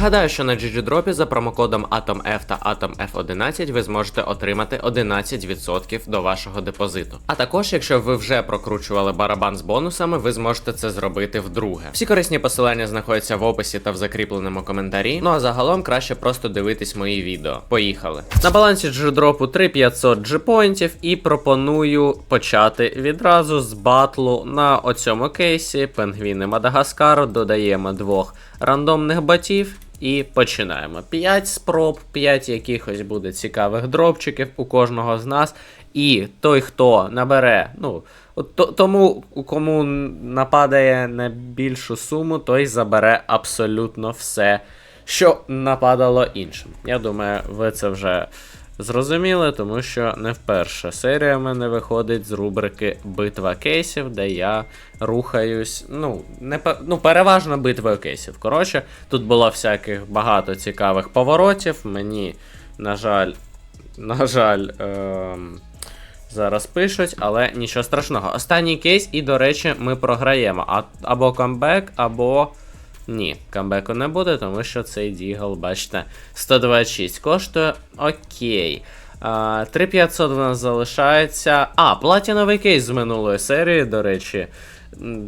Нагадаю, що на GGDrop за промокодом AtomF та AtomF11 ви зможете отримати 11% до вашого депозиту. А також, якщо ви вже прокручували барабан з бонусами, ви зможете це зробити вдруге. Всі корисні посилання знаходяться в описі та в закріпленому коментарі. Ну а загалом краще просто дивитись мої відео. Поїхали. На балансі GGDrop 3500 G-поінтів і пропоную почати відразу з батлу на оцьому кейсі. Пенгвіни Мадагаскару додаємо двох рандомних ботів. І починаємо. 5 спроб, 5 якихось буде цікавих дропчиків у кожного з нас. І той, хто набере, ну, то- тому, кому нападає на більшу суму, той забере абсолютно все, що нападало іншим. Я думаю, ви це вже зрозуміли, тому що не вперше серія в мене виходить з рубрики Битва кейсів, де я рухаюсь. Ну, не ну, переважно битвою кейсів. Коротше, тут було всяких багато цікавих поворотів. Мені, на жаль, на жаль. Ем... Зараз пишуть, але нічого страшного. Останній кейс, і, до речі, ми програємо. А, або камбек, або. Ні, камбеку не буде, тому що цей дігл, бачите, 126 коштує. Окей. А, 3500 в нас залишається. А, платіновий кейс з минулої серії, до речі,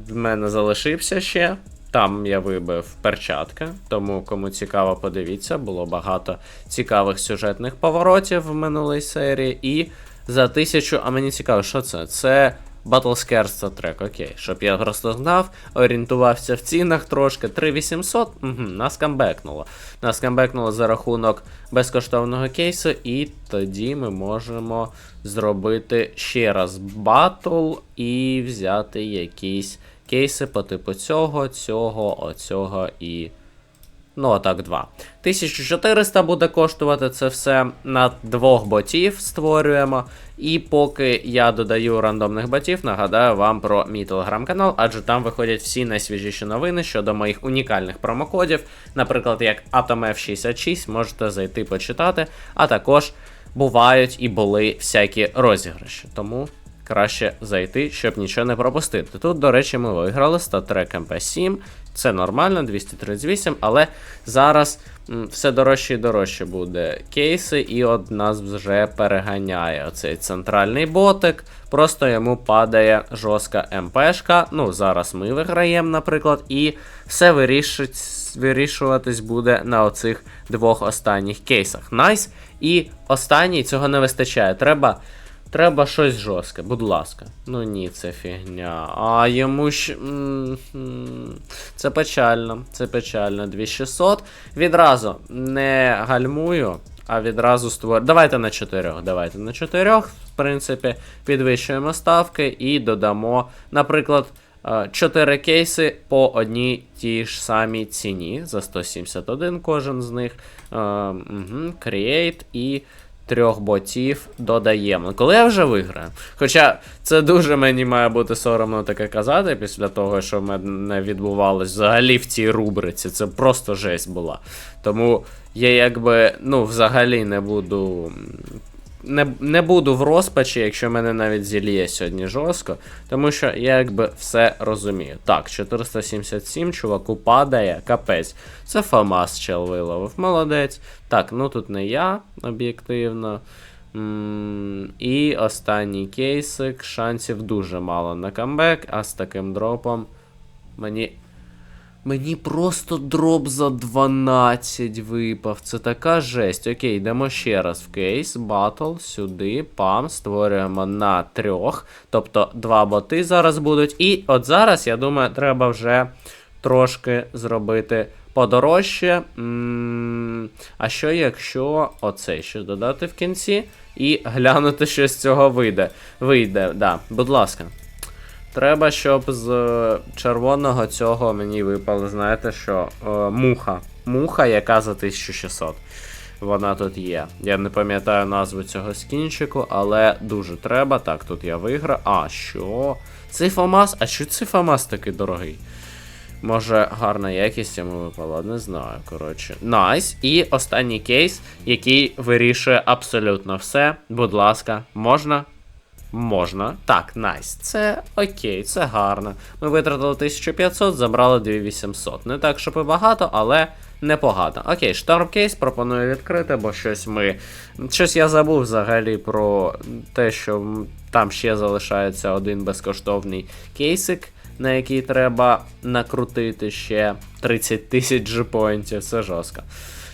в мене залишився ще. Там я вибив перчатки, тому кому цікаво, подивіться, було багато цікавих сюжетних поворотів в минулій серії. І за тисячу. А мені цікаво, що це? Це Battle Scarce трек, окей. Щоб я просто знав, орієнтувався в цінах трошки. 3800, угу, нас камбекнуло. Нас камбекнуло за рахунок безкоштовного кейсу, і тоді ми можемо зробити ще раз батл і взяти якісь кейси по типу цього, цього, оцього і. Ну, отак, два. 1400 буде коштувати це все на двох ботів створюємо. І поки я додаю рандомних ботів, нагадаю вам про мій телеграм-канал, адже там виходять всі найсвіжіші новини щодо моїх унікальних промокодів, наприклад, як AtomF66, можете зайти почитати, а також бувають і були всякі розіграші. Тому краще зайти, щоб нічого не пропустити. Тут, до речі, ми виграли статрек МП7. Це нормально, 238, але зараз все дорожче і дорожче буде кейси, і от нас вже переганяє оцей центральний ботик. Просто йому падає жорстка МПшка. Ну, зараз ми виграємо, наприклад, і все вирішуватись буде на оцих двох останніх кейсах. Найс. І останній цього не вистачає. Треба. Треба щось жорстке, будь ласка. Ну ні, це фігня. А йому ж. Це печально. Це печально. 2600. Відразу не гальмую, а відразу створю. Давайте на 4. Давайте на 4. В принципі, підвищуємо ставки і додамо, наприклад. 4 кейси по одній тій ж самій ціні за 171 кожен з них. Е, Create і трьох ботів додаємо. Коли я вже виграю. Хоча це дуже мені має бути соромно таке казати після того, що в мене відбувалось взагалі в цій рубриці. Це просто жесть була. Тому я якби ну, взагалі не буду. Не, не буду в розпачі, якщо мене навіть зіліє сьогодні жорстко, тому що я якби все розумію. Так, 477, чуваку падає, капець. Це Фамас чел виловив, молодець. Так, ну тут не я, об'єктивно. І останній кейсик. Шансів дуже мало на камбек, а з таким дропом мені. Мені просто дроп за 12 випав. Це така жесть. Окей, йдемо ще раз в кейс. Батл, сюди, пам, створюємо на трьох. Тобто два боти зараз будуть. І от зараз, я думаю, треба вже трошки зробити подорожче. М, А що якщо оцей ще додати в кінці і глянути, що з цього вийде. Вийде, да, будь ласка. Треба, щоб з е, червоного цього мені випало, знаєте що? Е, муха. Муха, яка за 1600. Вона тут є. Я не пам'ятаю назву цього скінчику, але дуже треба. Так, тут я виграв. А, що? Цей Фамас? А що цей Фамас такий дорогий? Може, гарна якість йому випала, не знаю. Коротше. Найс. І останній кейс, який вирішує абсолютно все. Будь ласка, можна? Можна. Так, найс. Це окей, це гарно. Ми витратили 1500, забрали 2800. Не так, щоб і багато, але непогано. Окей, штормкейс пропоную відкрити, бо щось ми. Щось я забув взагалі про те, що там ще залишається один безкоштовний кейсик, на який треба накрутити ще 30 тисяч джипоінтів. Це жорстко.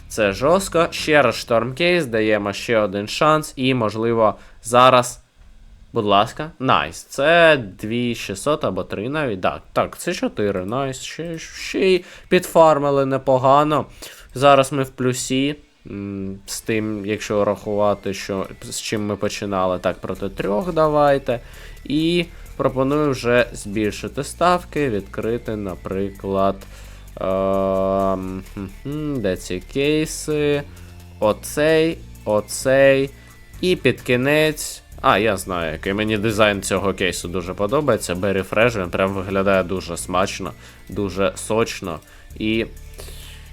Це жорстко. Ще раз штормкейс, даємо ще один шанс, і, можливо, зараз. Будь ласка, найс. Це 2600 або 3 навіть. Так, так, це 4. Найс. Ще, ще й підфармили непогано. Зараз ми в плюсі. З тим, якщо рахувати, що з чим ми починали, так, проти трьох давайте. І пропоную вже збільшити ставки, відкрити, наприклад. хм-хм, Де ці кейси? Оцей, оцей. І під кінець. А, я знаю, який мені дизайн цього кейсу дуже подобається. Berry Fresh, він прям виглядає дуже смачно, дуже сочно. І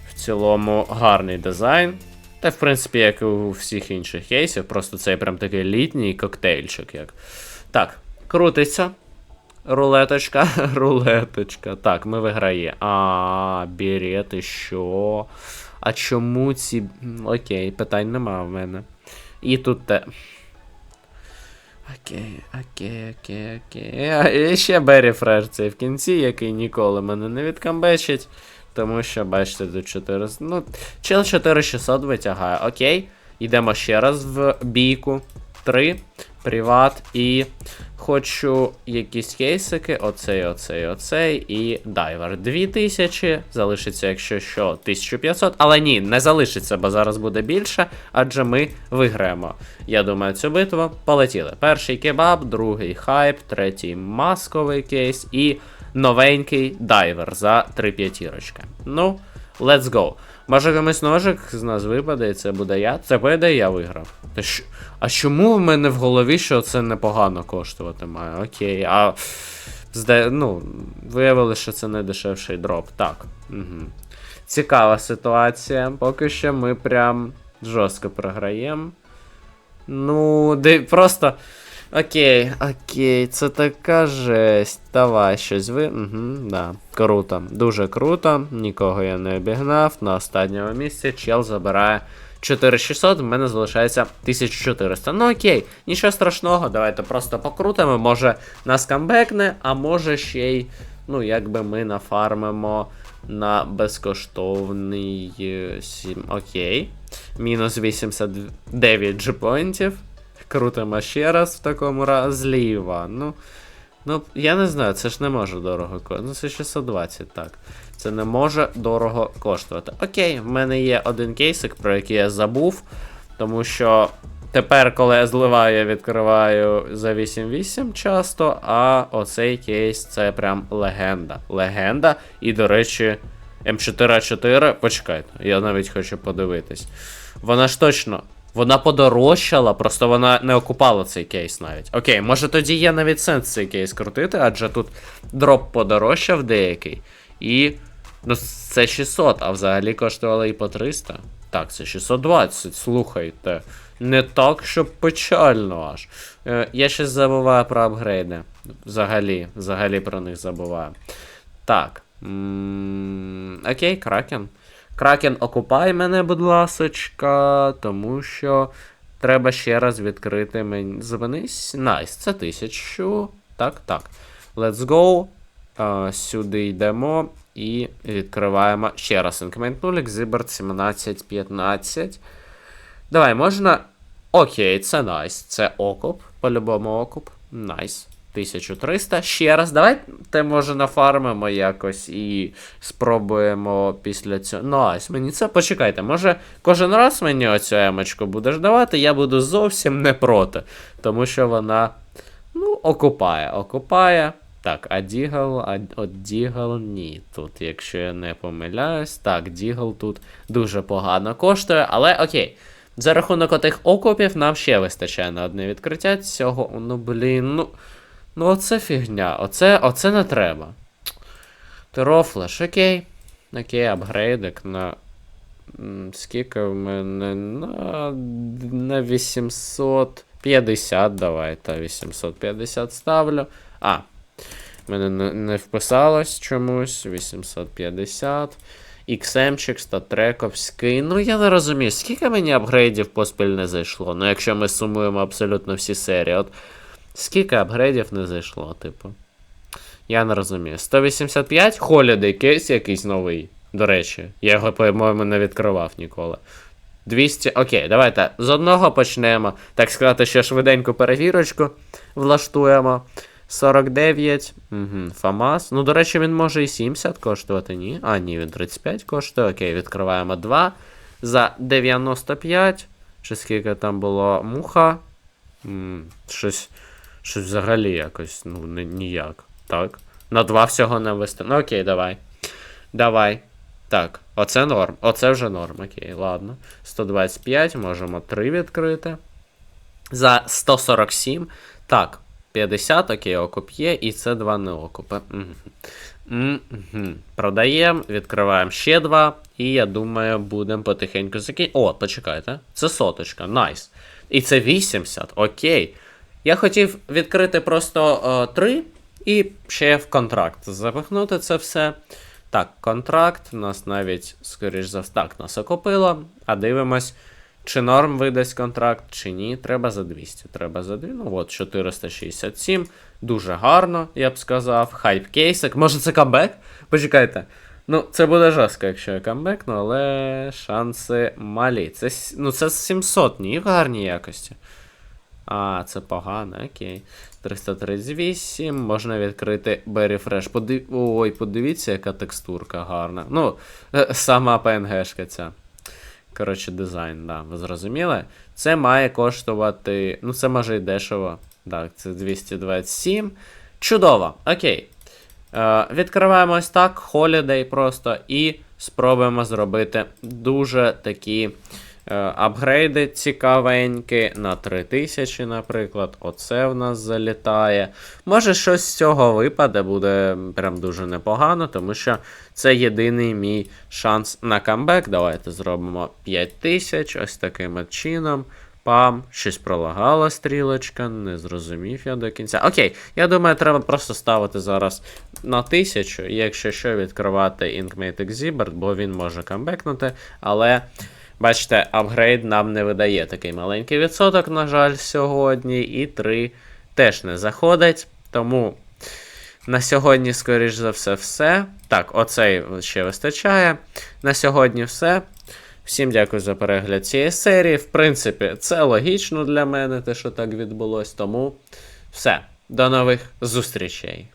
в цілому гарний дизайн. Та, в принципі, як і у всіх інших кейсів, просто цей прям такий літній коктейльчик. як. Так, крутиться. Рулеточка, рулеточка. Так, ми виграє. А, берети, що? А чому ці. Окей, питань нема в мене. І тут те. Окей, окей, окей, окей. І ще Беррі Фреш цей в кінці, який ніколи мене не відкамбечить. Тому що, бачите, тут 400. Ну, чел 4600 витягає. Окей. Йдемо ще раз в бійку. 3. Приват. І хочу якісь кейсики. Оцей, оцей, оцей. І дайвер. 2000. Залишиться, якщо що, 1500. Але ні, не залишиться, бо зараз буде більше. Адже ми виграємо. Я думаю, цю битву полетіли. Перший кебаб, другий хайп, третій масковий кейс і новенький дайвер за 3 п'ятірочки. Ну, let's go. Може комусь ножик з нас випаде, і це буде я. Це буде я виграв. Та що? А чому в мене в голові, що це непогано коштувати має? Окей, а. Зда... Ну, виявили, що це не дешевший дроп. Так. Угу. Цікава ситуація. Поки що ми прям жорстко програємо. Ну, де просто. Окей, окей, це така жесть. Давай щось ви. Угу, да. Круто. Дуже круто. Нікого я не обігнав. На останньому місці чел забирає 4600, в мене залишається 1400. Ну окей, нічого страшного, давайте просто покрутимо. Може нас камбекне, а може ще й, ну, якби ми нафармимо на безкоштовний е, 7. Окей. Мінус 89 джипоінтів. Крутимо ще раз в такому разі. Ну, ну, я не знаю, це ж не може дорого коштувати. Ну, це 620, так. Це не може дорого коштувати. Окей, в мене є один кейсик, про який я забув. Тому що тепер, коли я зливаю, я відкриваю за 8-8 часто, а оцей кейс це прям легенда. Легенда. І, до речі, М4А4. Почекайте, я навіть хочу подивитись. Вона ж точно. Вона подорожчала, просто вона не окупала цей кейс навіть. Окей, може тоді є навіть сенс цей кейс крутити, адже тут дроп подорожчав деякий. І. Ну, це 600, а взагалі коштувало і по 300. Так, це 620, слухайте. Не так, щоб печально аж. Е, я ще забуваю про апгрейди. Взагалі, взагалі про них забуваю. Так. М, Окей, кракен. Кракен, окупай мене, будь ласочка, тому що треба ще раз відкрити мені. Зупинись. Найс, це тисячу. Так, так. Let's go. А, сюди йдемо і відкриваємо ще раз інкремент нулік, Зиберт 1715. Давай, можна. Окей, це найс. Це окуп. По-любому окуп. Найс. 1300. Ще раз. Давайте, може, нафармимо якось і спробуємо після цього. Найс, мені це почекайте. Може, кожен раз мені оцю емочку будеш давати, я буду зовсім не проти. Тому що вона. Ну, окупає, окупає. Так, а Дігл, а от Дігл ні. Тут, якщо я не помиляюсь, так, Дігл тут дуже погано коштує, але окей. За рахунок отих окопів нам ще вистачає на одне відкриття цього. Ну, блін, ну. Ну, оце фігня. Оце, оце не треба. Терофлеш, окей. Окей, апгрейдик на. Скільки в мене? На, на 850 давай, та 850 ставлю. А, в мене не, не вписалось чомусь. 850. XM-чик, статрековський. Ну я не розумію, скільки мені апгрейдів поспіль не зайшло. Ну, якщо ми сумуємо абсолютно всі серії. От скільки апгрейдів не зайшло, типу. Я не розумію. 185 Holiday кейс якийсь новий. До речі, я його, по-моєму, не відкривав ніколи. 200. Окей, давайте з одного почнемо. Так сказати, ще швиденьку перевірочку влаштуємо. 49. Угу, ФАМАС. Ну, до речі, він може і 70 коштувати, ні? А, ні, він 35 коштує. Окей, відкриваємо 2. За 95. Чи скільки там було муха? М, щось, щось взагалі якось, ну, ні- ніяк. Так. На 2 всього не вести. Ну, окей, давай. Давай. Так, оце норм. Оце вже норм. Окей, ладно. 125, можемо 3 відкрити. За 147. Так, 50, окей, окуп є, і це два не окупи. Угу. Продаємо, відкриваємо ще два. І я думаю, будемо потихеньку закінчити. О, почекайте. Це соточка, найс. І це 80, окей. Я хотів відкрити просто о, 3 і ще в контракт запихнути це все. Так, контракт, у нас навіть, скоріш за так, нас окупило. А дивимось, чи норм видасть контракт, чи ні. Треба за 200. Треба за 2. Ну от, 467. Дуже гарно, я б сказав. Хайп кейсик. Може це камбек? Почекайте. Ну, це буде жорстко, якщо я камбекну, але шанси малі. Це, ну, це 700 ні в гарній якості. А, це погано, окей. 338, можна відкрити Berry. Подив... Ой, подивіться, яка текстурка гарна. Ну, е, сама PNG-шка ця. Коротше, дизайн, да, ви зрозуміли? Це має коштувати. Ну, це може і дешево. Так, це 227. Чудово, окей. Е, відкриваємо ось так, Holiday просто, і спробуємо зробити дуже такі апгрейди цікавенькі на 3000, наприклад. Оце в нас залітає. Може, щось з цього випаде, буде прям дуже непогано, тому що це єдиний мій шанс на камбек. Давайте зробимо 5000, ось таким чином. Пам, щось пролагала стрілочка, не зрозумів я до кінця. Окей, я думаю, треба просто ставити зараз на 1000, і якщо що, відкривати Inkmate Exhibit, бо він може камбекнути, але. Бачите, апгрейд нам не видає такий маленький відсоток, на жаль, сьогодні. І 3 теж не заходить. Тому на сьогодні, скоріш за все, все. Так, оцей ще вистачає. На сьогодні все. Всім дякую за перегляд цієї серії. В принципі, це логічно для мене, те, що так відбулось. Тому все. До нових зустрічей.